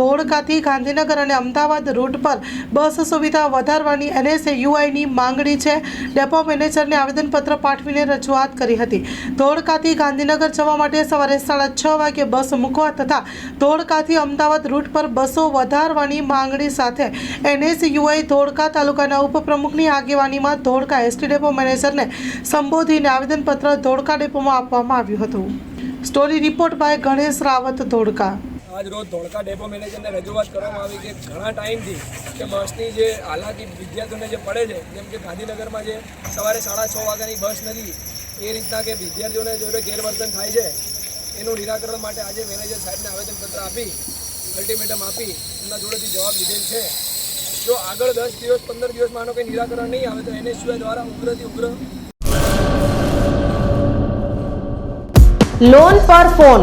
ધોળકાથી ગાંધીનગર અને અમદાવાદ રૂટ પર બસ સુવિધા વધારવાની એનએસયુઆઈની માંગણી છે. ડેપો મેનેજરને આવેદનપત્ર પાઠવીને રજૂઆત કરી હતી. ધોળકાથી ગાંધીનગર જવા માટે સવારે સાડા છ વાગે બસ મૂકવા તથા ધોળકાથી અમદાવાદ રૂટ પર બસો વધારવાની માંગણી સાથે એનએસયુઆઈ ધોળકા તાલુકાના ઉપપ્રમુખની આગેવાનીમાં ધોળકા એસટી ડેપો મેનેજરને સંબોધીને આવેદનપત્ર ધોળકા ડેપોમાં આપવામાં આવ્યું હતું. Story report by Ganesh Rawat Dholka. આજ રોજ ધોળકા ડેપો મેનેજરને રજૂઆત કરવામાં આવી કે ઘણા ટાઈમથી કે બસની જે હાલાકી વિદ્યાર્થીઓને જે પડે છે, જેમ કે ગાંધીનગરમાં જે સવારે સાડા છ વાગ્યાની બસ નથી, એ રીતના કે વિદ્યાર્થીઓને જોડે ગેરવર્તન થાય છે, એનું નિરાકરણ માટે આજે મેનેજર સાહેબને આવેદનપત્ર આપી અલ્ટિમેટમ આપી, એમના જોડેથી જવાબ લીધેલ છે. જો આગળ દસ દિવસ, પંદર દિવસમાં માનો કંઈ નિરાકરણ નહીં આવે તો એને સિવાય દ્વારા ઉગ્રથી ઉગ્ર લોન પર ફોન